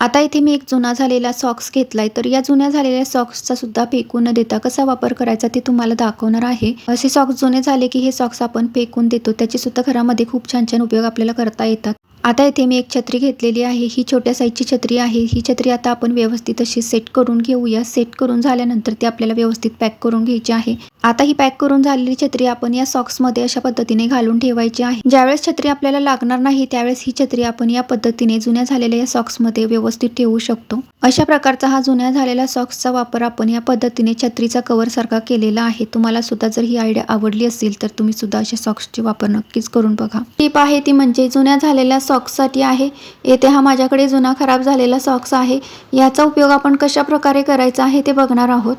आता इथे मी एक जुना झालेला सॉक्स घेतलाय. तर या जुन्या झालेल्या सॉक्सचा सुद्धा फेकून न देता कसा वापर करायचा ते तुम्हाला दाखवणार आहे. असे सॉक्स जुने झाले की हे सॉक्स आपण फेकून देतो. त्याचे सुद्धा घरामध्ये खूप छान छान उपयोग आपल्याला करता येतात. आता इथे मी एक छत्री घेतलेली आहे. ही छोट्या साईजची छत्री आहे. ही छत्री आता आपण व्यवस्थित अशी सेट करून घेऊया. सेट करून झाल्यानंतर ती आपल्याला व्यवस्थित पॅक करून घ्यायची आहे. आता ही पॅक करून झालेली छत्री आपण या सॉक्समध्ये अशा पद्धतीने घालून ठेवायची आहे. ज्यावेळेस छत्री आपल्याला लागणार नाही त्यावेळेस ही छत्री आपण या पद्धतीने जुन्या झालेल्या या सॉक्समध्ये व्यवस्थित ठेवू शकतो. अशा प्रकारचा हा जुन्या झालेला सॉक्सचा वापर आपण या पद्धतीने छत्रीचा कवर सारखा केलेला आहे. तुम्हाला सुद्धा जर ही आयडिया आवडली असेल तर तुम्ही सुद्धा अशा सॉक्सचे वापर नक्कीच करून बघा. टीप आहे ती म्हणजे जुन्या झालेल्या सॉक्स सॉक्ससाठी आहे. येथे हा माझ्याकडे जुना खराब झालेला सॉक्स आहे. याचा उपयोग आपण कशा प्रकारे करायचा आहे ते बघणार आहोत.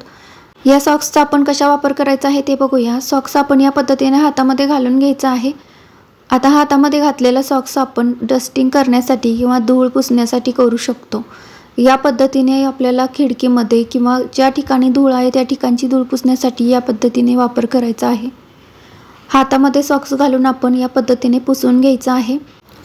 या सॉक्सचा आपण कशा वापर करायचा आहे ते बघूया. सॉक्स आपण या पद्धतीने हातामध्ये घालून घ्यायचा आहे. आता हातामध्ये घातलेला सॉक्स आपण डस्टिंग करण्यासाठी किंवा धूळ पुसण्यासाठी करू शकतो. या पद्धतीने आपल्याला खिडकीमध्ये किंवा ज्या ठिकाणी धूळ आहे त्या ठिकाणची धूळ पुसण्यासाठी या पद्धतीने वापर करायचा आहे. हातामध्ये सॉक्स घालून आपण या पद्धतीने पुसून घ्यायचा आहे.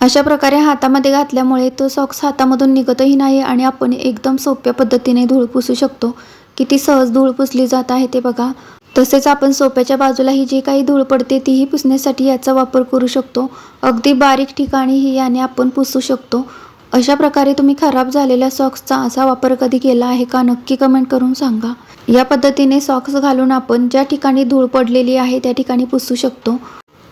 अशा प्रकारे हातामध्ये घातल्यामुळे तो सॉक्स हातामधून निघतही नाही आणि आपण एकदम सोप्या पद्धतीने धूळ पुसू शकतो. किती सहज धूळ पुसली जात आहे ते बघा. तसेच आपण सोप्याच्या बाजूलाही जी काही धूळ पडते तीही पुसण्यासाठी याचा वापर करू शकतो. अगदी बारीक ठिकाणीही याने आपण पुसू शकतो. अशा प्रकारे तुम्ही खराब झालेल्या सॉक्सचा असा वापर कधी केला आहे का नक्की कमेंट करून सांगा. या पद्धतीने सॉक्स घालून आपण ज्या ठिकाणी धूळ पडलेली आहे त्या ठिकाणी पुसू शकतो.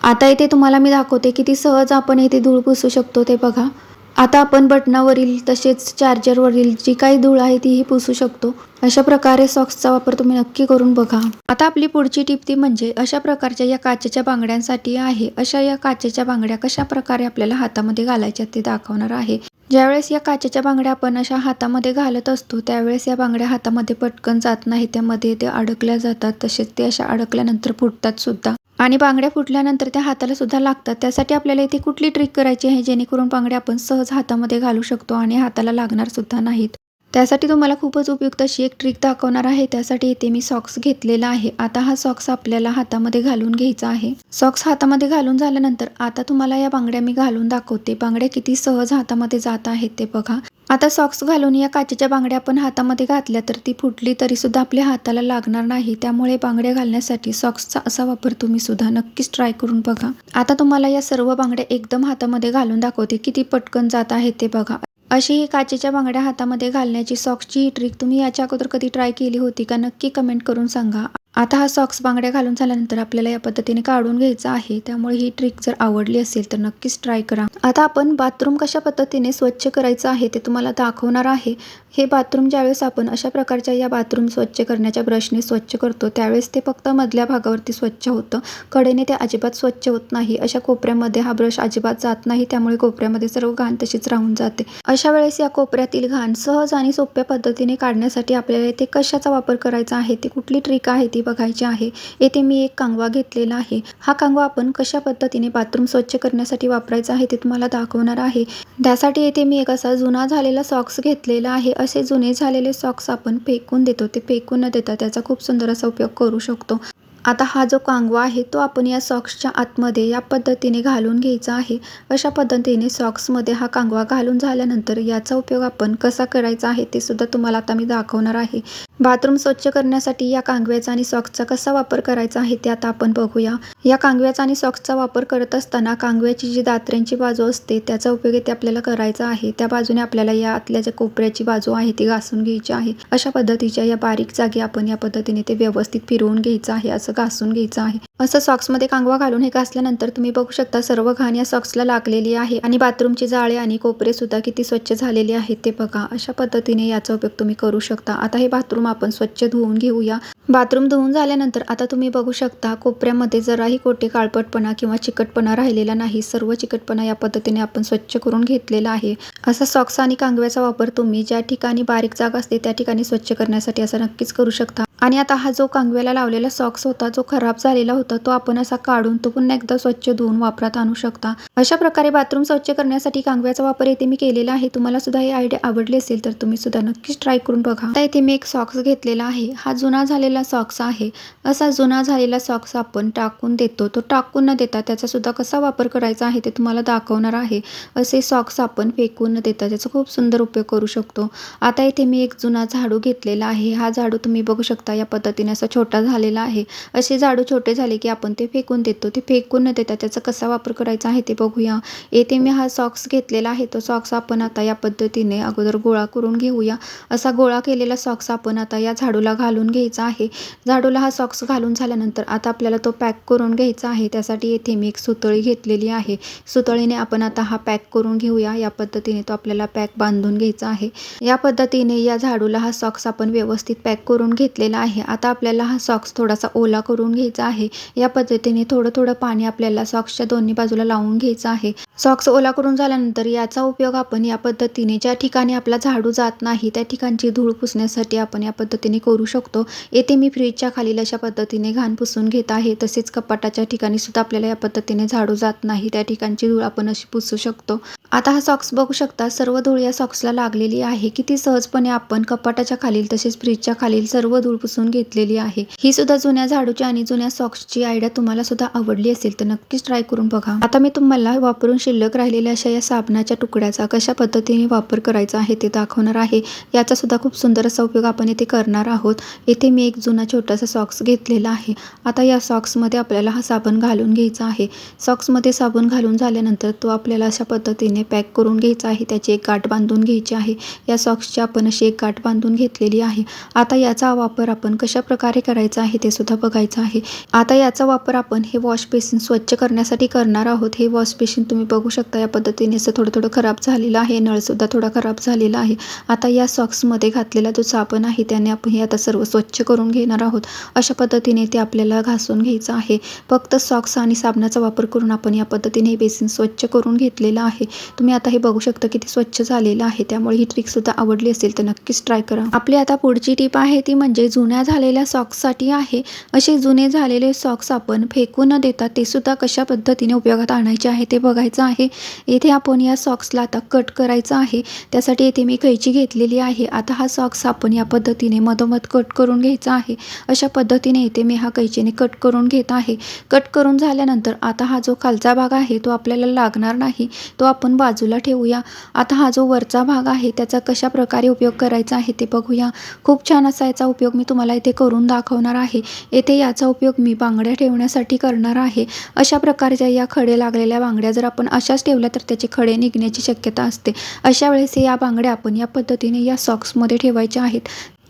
आता इथे तुम्हाला मी दाखवते किती सहज आपण इथे धूळ पुसू शकतो ते बघा. आता आपण बटनावरील तसेच चार्जरवरील जी काही धूळ आहे तीही पुसू शकतो. अशा प्रकारे सॉक्सचा वापर तुम्ही नक्की करून बघा. आता आपली पुढची टिप ती म्हणजे अशा प्रकारच्या या काचेच्या बांगड्यांसाठी आहे. अशा या काचेच्या बांगड्या कशा प्रकारे आपल्याला हातामध्ये घालायच्या ते दाखवणार आहे. ज्यावेळेस या काचेच्या बांगड्या आपण अशा हातामध्ये घालत असतो त्यावेळेस या बांगड्या हातामध्ये पटकन जात नाही त्यामध्ये ते अडकल्या जातात. तसेच ते अशा अडकल्यानंतर फुटतात सुद्धा. आणि बांगड्या फुटल्यानंतर त्या हाताला सुद्धा लागतात. त्यासाठी आपल्याला इथे कुठली ट्रिक करायची आहे? जेणेकरून बांगड्या आपण सहज हातामध्ये घालू शकतो आणि हाताला लागणार सुद्धा नाहीत. त्यासाठी तुम्हाला खूपच उपयुक्त अशी एक ट्रिक दाखवणार आहे. त्यासाठी इथे मी सॉक्स घेतलेला आहे. आता हा सॉक्स आपल्याला हातामध्ये घालून घ्यायचा आहे. सॉक्स हातामध्ये घालून झाल्यानंतर आता तुम्हाला या बांगड्या मी घालून दाखवते. बांगड्या किती सहज हातामध्ये जात आहेत ते बघा. आता सॉक्स घालून या काचेच्या बांगड्या आपण हातामध्ये घातल्या तर ती फुटली तरी सुद्धा आपल्या हाताला लागणार नाही. त्यामुळे बांगड्या घालण्यासाठी सॉक्सचा असा वापर तुम्ही सुद्धा नक्कीच ट्राय करून बघा. आता तुम्हाला या सर्व बांगड्या एकदम हातामध्ये घालून दाखवते. किती पटकन जात आहेत ते बघा. अशी ही काचेच्या बांगड्या हातामध्ये घालण्याची सॉक्सची ही ट्रिक तुम्ही याच्या अगोदर कधी ट्राय केली होती? का नक्की कमेंट करून सांगा. आता हा सॉक्स बांगड्या घालून झाल्यानंतर आपल्याला या पद्धतीने काढून घ्यायचा आहे. त्यामुळे ही ट्रिक जर आवडली असेल तर नक्कीच ट्राय करा. आता आपण बाथरूम कशा पद्धतीने स्वच्छ करायचं आहे ते तुम्हाला दाखवणार आहे. हे बाथरूम ज्यावेळेस आपण अशा प्रकारच्या या बाथरूम स्वच्छ करण्याच्या ब्रशने स्वच्छ करतो त्यावेळेस ते फक्त मधल्या भागावरती स्वच्छ होतं. कडेने ते अजिबात स्वच्छ होत नाही. अशा कोपऱ्यामध्ये हा ब्रश अजिबात जात नाही. त्यामुळे कोपऱ्यामध्ये सर्व घाण तशीच राहून जाते. अशा वेळेस या कोपऱ्यातील घाण सहज आणि सोप्या पद्धतीने काढण्यासाठी आपल्याला इथे कशाचा वापर करायचा आहे? ती कुठली ट्रिक आहे ती बघायची आहे. येथे मी एक कांगवा घेतलेला आहे. हा कांगवा आपण कशा पद्धतीने बाथरूम स्वच्छ करण्यासाठी वापरायचा आहे ते तुम्हाला दाखवणार आहे. त्यासाठी येथे मी एक असा जुना झालेला सॉक्स घेतलेला आहे. असे जुने झालेले सॉक्स आपण फेकून देतो. ते फेकून न देता त्याचा खूप सुंदर असा उपयोग करू शकतो. आता हा जो कांगवा आहे तो आपण या सॉक्सच्या आतमध्ये या पद्धतीने घालून घ्यायचा आहे. अशा पद्धतीने सॉक्समध्ये हा कांगवा घालून झाल्यानंतर याचा उपयोग आपण कसा करायचा आहे ते सुद्धा तुम्हाला आता मी दाखवणार आहे. बाथरूम स्वच्छ करण्यासाठी या कांगव्याचा आणि सॉक्सचा कसा वापर करायचा आहे ते आता आपण बघूया. या कांगव्याचा आणि सॉक्सचा वापर करत असताना कांगव्याची जी दात्र्यांची बाजू असते त्याचा उपयोग इथे आपल्याला करायचा आहे. त्या बाजूने आपल्याला या आतल्या ज्या कोपऱ्याची बाजू आहे ती घासून घ्यायची आहे. अशा पद्धतीच्या या बारीक जागी आपण या पद्धतीने ते व्यवस्थित फिरवून घ्यायचं आहे असं घासून घ्यायचं आहे. असं सॉक्समध्ये कांगवा घालून हे घासल्यानंतर तुम्ही बघू शकता सर्व घाण या सॉक्सला लागलेली आहे आणि बाथरूमची जाळे आणि कोपरे सुद्धा किती स्वच्छ झालेले आहेत ते बघा. अशा पद्धतीने याचा उपयोग तुम्ही करू शकता. आता हे बाथरूम आपण स्वच्छ धुवून घेऊया. बाथरूम धुवून झाल्यानंतर आता तुम्ही बघू शकता कोपऱ्यामध्ये जराही कोठे काळपटपणा किंवा चिकटपणा राहिलेला नाही. सर्व चिकटपणा या पद्धतीने आपण स्वच्छ करून घेतलेला आहे. असा सॉक्स आणि कांगव्याचा वापर तुम्ही ज्या ठिकाणी बारीक जागा असते त्या ठिकाणी स्वच्छ करण्यासाठी असा नक्कीच करू शकता. आणि आता हा जो कांगव्याला लावलेला सॉक्स होता जो खराब झालेला होता तो आपण असा काढून तो पुन्हा एकदा स्वच्छ धुवून वापरात आणू शकता. अशा प्रकारे बाथरूम स्वच्छ करण्यासाठी कांगव्याचा वापर इथे मी केलेला आहे. तुम्हाला सुद्धा ही आयडिया आवडली असेल तर तुम्ही सुद्धा नक्कीच ट्राय करून बघा. आता इथे मी एक सॉक्स घेतलेला आहे. हा जुना झालेला सॉक्स आहे. असा जुना झालेला सॉक्स आपण टाकून देतो. तो टाकून न देता त्याचा सुद्धा कसा वापर करायचा आहे ते तुम्हाला दाखवणार आहे. असे सॉक्स आपण फेकून न देता त्याचा खूप सुंदर उपयोग करू शकतो. आता इथे मी एक जुना झाडू घेतलेला आहे. हा झाडू तुम्ही बघू शकता या पद्धतीने असा छोटा झालेला आहे? असे झाडू छोटे झाले की आपण ते फेकून देतो. ते फेकून न देता त्याचा कसा वापर करायचा आहे ते बघूया. येथे मी हा सॉक्स घेतलेला आहे. तो सॉक्स आपण आता या पद्धतीने अगोदर गोळा करून घेऊया. असा गोळा केलेला सॉक्स आपण आता या झाडूला घालून घ्यायचा आहे. झाडूला हा सॉक्स घालून झाल्यानंतर आता आपल्याला तो पॅक करून घ्यायचा आहे. त्यासाठी येथे मी एक सुतळी घेतलेली आहे. सुतळीने आपण आता हा पॅक करून घेऊया. या पद्धतीने तो आपल्याला पॅक बांधून घ्यायचा आहे. या पद्धतीने या झाडूला हा सॉक्स आपण व्यवस्थित पॅक करून घेतलेला आहे. आता आपल्याला हा सॉक्स थोडासा ओला करून घ्यायचा आहे. या पद्धतीने थोडं थोडं पाणी आपल्याला सॉक्सच्या दोन्ही बाजूला लावून घ्यायचं आहे. सॉक्स ओला करून झाल्यानंतर याचा उपयोग आपण या पद्धतीने ज्या ठिकाणी आपला झाडू जात नाही त्या ठिकाणची धूळ पुसण्यासाठी आपण या पद्धतीने करू शकतो. येथे मी फ्रीजच्या खालील अशा पद्धतीने घाण पुसून घेत आहे. तसेच कपाटाच्या ठिकाणी सुद्धा आपल्याला या पद्धतीने झाडू जात नाही. त्या ठिकाणची धूळ आपण अशी पुसू शकतो. आता हा सॉक्स बघू शकता सर्व धूळ या सॉक्सला लागलेली आहे. किती सहजपणे आपण कपाटाच्या खालील तसेच फ्रीजच्या खालील सर्व धूळ पुसून घेतलेली आहे. ही सुद्धा जुन्या झाडूची आणि जुन्या सॉक्सची आयडिया तुम्हाला सुद्धा आवडली असेल तर नक्कीच ट्राय करून बघा. आता मी तुम्हाला वापरून शिल्लक राहिलेल्या अशा या साबणाच्या तुकड्याचा कशा पद्धतीने वापर करायचा आहे ते दाखवणार आहे. याचा सुद्धा खूप सुंदर असा उपयोग आपण इथे करणार आहोत. येथे मी एक जुना छोटासा सॉक्स घेतलेला आहे. आता या सॉक्समध्ये आपल्याला हा साबण घालून घ्यायचा आहे. सॉक्समध्ये साबण घालून झाल्यानंतर तो आपल्याला अशा पद्धतीने पॅक करून घ्यायचा आहे. त्याची एक गाठ बांधून घ्यायची आहे. या सॉक्सची आपण अशी एक गाठ बांधून घेतलेली आहे. आता याचा वापर आपण कशा प्रकारे करायचा आहे ते सुद्धा बघायचं आहे. आता याचा वापर आपण हे वॉश बेसिन स्वच्छ करण्यासाठी करणार आहोत. हे वॉश बेसिन तुम्ही बघू शकता या पद्धतीने असं थोडं थोडं खराब झालेलं आहे. नळसुद्धा थोडा खराब झालेला आहे. आता या सॉक्समध्ये घातलेला जो साबण आहे त्याने आपण हे आता सर्व स्वच्छ करून घेणार आहोत. अशा पद्धतीने ते आपल्याला घासून घ्यायचं आहे. फक्त सॉक्स आणि साबणाचा वापर करून आपण या पद्धतीने हे बेसिन स्वच्छ करून घेतलेलं आहे. तुम्ही आता हे बघू शकता किती स्वच्छ झालेलं आहे. त्यामुळे ही ट्रिकसुद्धा आवडली असेल तर नक्कीच ट्राय करा. आपली आता पुढची टीप आहे ती म्हणजे जुन्या झालेल्या सॉक्ससाठी आहे. असे जुने झालेले सॉक्स आपण फेकू न देता ते सुद्धा कशा पद्धतीने उपयोगात आणायचे आहे ते बघायचं आहे. येथे आपण या सॉक्सला आता कट करायचं आहे. त्यासाठी येथे मी कैची घेतलेली आहे. आता हा सॉक्स आपण या पद्धतीने मधोमध कट करून घ्यायचा आहे. अशा पद्धतीने येथे मी हा कैचीने कट करून घेत आहे. कट करून झाल्यानंतर आता हा जो खालचा भाग आहे तो आपल्याला लागणार नाही. तो आपण बाजूला ठेवूया. आता हा जो वरचा भाग आहे त्याचा कशा प्रकारे उपयोग करायचा आहे ते बघूया. खूप छान असा याचा उपयोग मी तुम्हाला इथे करून दाखवणार आहे. येथे याचा उपयोग मी बांगड्या ठेवण्यासाठी करणार आहे. अशा प्रकारच्या या खडे लागलेल्या बांगड्या जर आपण अशाच ठेवल्या तर त्याचे खडे निघण्याची शक्यता असते. अशा वेळेस या बांगड्या आपण या पद्धतीने या सॉक्समध्ये ठेवायच्या आहेत.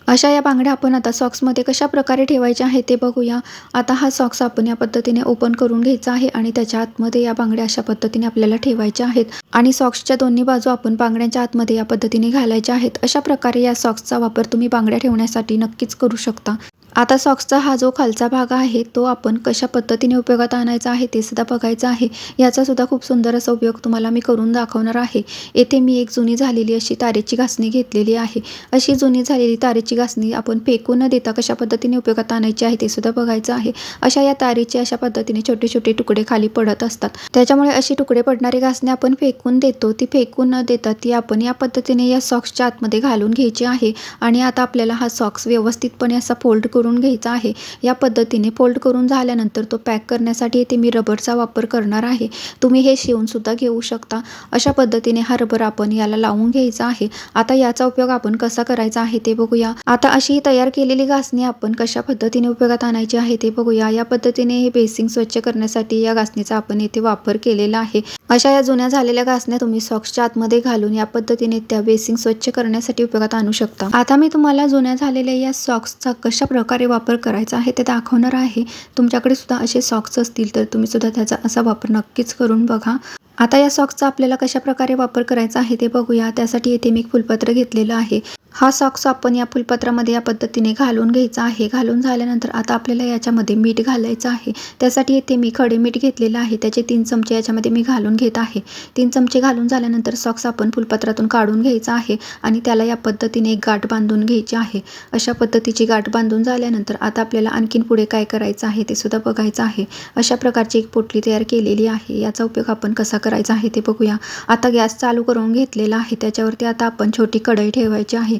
अशा या बांगड्या आपण आता सॉक्समध्ये कशा प्रकारे ठेवायच्या आहे ते बघूया. आता हा सॉक्स आपण या पद्धतीने ओपन करून घ्यायचा आहे आणि त्याच्या आतमध्ये या बांगड्या अशा पद्धतीने आपल्याला ठेवायच्या आहेत. आणि सॉक्सच्या दोन्ही बाजू आपण बांगड्यांच्या आतमध्ये या पद्धतीने घालायच्या आहेत. अशा प्रकारे या सॉक्सचा वापर तुम्ही बांगड्या ठेवण्यासाठी नक्कीच करू शकता. आता सॉक्सचा हा जो खालचा भाग आहे तो आपण कशा पद्धतीने उपयोगात आणायचा आहे ते सुद्धा बघायचं आहे. याचा सुद्धा खूप सुंदर असा उपयोग तुम्हाला मी करून दाखवणार आहे. येथे मी एक जुनी झालेली अशी तारेची घासणी घेतलेली आहे. अशी जुनी झालेली तारेची घासणी आपण फेकू न देता कशा पद्धतीने उपयोगात आणायची आहे ते सुद्धा बघायचं आहे. अशा या तारेचे अशा पद्धतीने छोटे छोटे तुकडे खाली पडत असतात. त्याच्यामुळे अशी तुकडे पडणारी घासणी आपण फेकून देतो. ती फेकून न देता ती आपण या पद्धतीने या सॉक्सच्या आतमध्ये घालून घ्यायची आहे. आणि आता आपल्याला हा सॉक्स व्यवस्थितपणे असा फोल्ड करून करून घ्यायचा आहे. या पद्धतीने फोल्ड करून झाल्यानंतर तो पॅक करण्यासाठी इथे मी रबरचा वापर करणार आहे. तुम्ही हे शिवून सुद्धा घेऊ शकता. अशा पद्धतीने हा रबर आपण याला लावून घ्यायचा आहे. आता याचा उपयोग आपण कसा करायचा आहे ते बघूया. आता अशी तयार केलेली घासणी आपण कशा पद्धतीने उपयोगात आणायची आहे ते बघूया. या पद्धतीने हे बेसिंग स्वच्छ करण्यासाठी या घासणीचा आपण इथे वापर केलेला आहे. अशा या जुन्या झालेल्या घासण्या तुम्ही सॉक्सच्या आतमध्ये घालून या पद्धतीने त्या बेसिंग स्वच्छ करण्यासाठी उपयोगात आणू शकता. आता मी तुम्हाला जुन्या झालेल्या या सॉक्सचा कशा प्रकारे वापर करायचा आहे ते दाखवणार आहे. तुमच्याकडे सुद्धा असे सॉक्स असतील तर तुम्ही सुद्धा त्याचा असा वापर नक्कीच करून बघा. आता या सॉक्सचा आपल्याला कशा प्रकारे वापर करायचा आहे ते बघूया. त्यासाठी येथे मी एक फुलपत्र घेतलेलं आहे. हा सॉक्स आपण या फुलपत्रामध्ये या पद्धतीने घालून घ्यायचा आहे. घालून झाल्यानंतर आता आपल्याला याच्यामध्ये मीठ घालायचं आहे. त्यासाठी येथे मी खडे मीठ घेतलेलं आहे. त्याचे तीन चमचे याच्यामध्ये मी घालून घेत आहे. तीन चमचे घालून झाल्यानंतर सॉक्स आपण फुलपत्रातून काढून घ्यायचा आहे आणि त्याला या पद्धतीने एक गाठ बांधून घ्यायची आहे. अशा पद्धतीची गाठ बांधून झाल्यानंतर आता आपल्याला आणखीन पुढे काय करायचं आहे ते सुद्धा बघायचं आहे. अशा प्रकारची एक पोटली तयार केलेली आहे. याचा उपयोग आपण कसा करायचा आहे ते बघूया. आता गॅस चालू करून घेतलेला आहे. त्याच्यावरती आता आपण छोटी कढई ठेवायची आहे.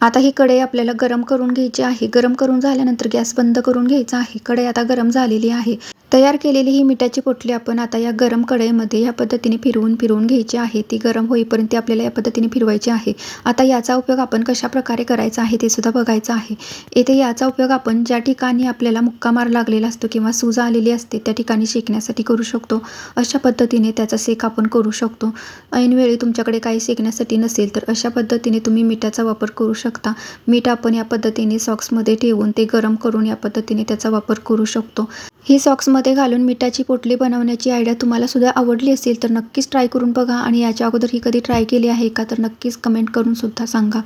आता ही कढई आपल्याला गरम करून घ्यायची आहे. गरम करून झाल्यानंतर गॅस बंद करून घ्यायचा आहे. कढई आता गरम झालेली आहे. तयार केलेली ही मिठाची पोटली आपण आता या गरम कढईमध्ये या पद्धतीने फिरवून फिरवून घ्यायची आहे. ती गरम होईपर्यंत ती आपल्याला या पद्धतीने फिरवायची आहे. आता याचा उपयोग आपण कशा प्रकारे करायचा आहे ते सुद्धा बघायचं आहे. येथे याचा उपयोग आपण ज्या ठिकाणी आपल्याला मुक्का मार लागलेला असतो किंवा सूज आलेली असते त्या ठिकाणी शेकण्यासाठी करू शकतो. अशा पद्धतीने त्याचा सेक आपण करू शकतो. ऐनवेळी तुमच्याकडे काही शेकण्यासाठी नसेल तर अशा पद्धतीने तुम्ही मिठाचा वापर करू शकता. मीठ आपण या पद्धतीने सॉक्समध्ये ठेवून ते गरम करून या पद्धतीने त्याचा वापर करू शकतो. ही सॉक्समध्ये घालून मिठाची पोटली बनवण्याची आयडिया तुम्हाला सुद्धा आवडली असेल तर नक्कीच ट्राय करून बघा. आणि याच्या अगोदर ही कधी ट्राय केली आहे का तर नक्कीच कमेंट करून सुद्धा सांगा.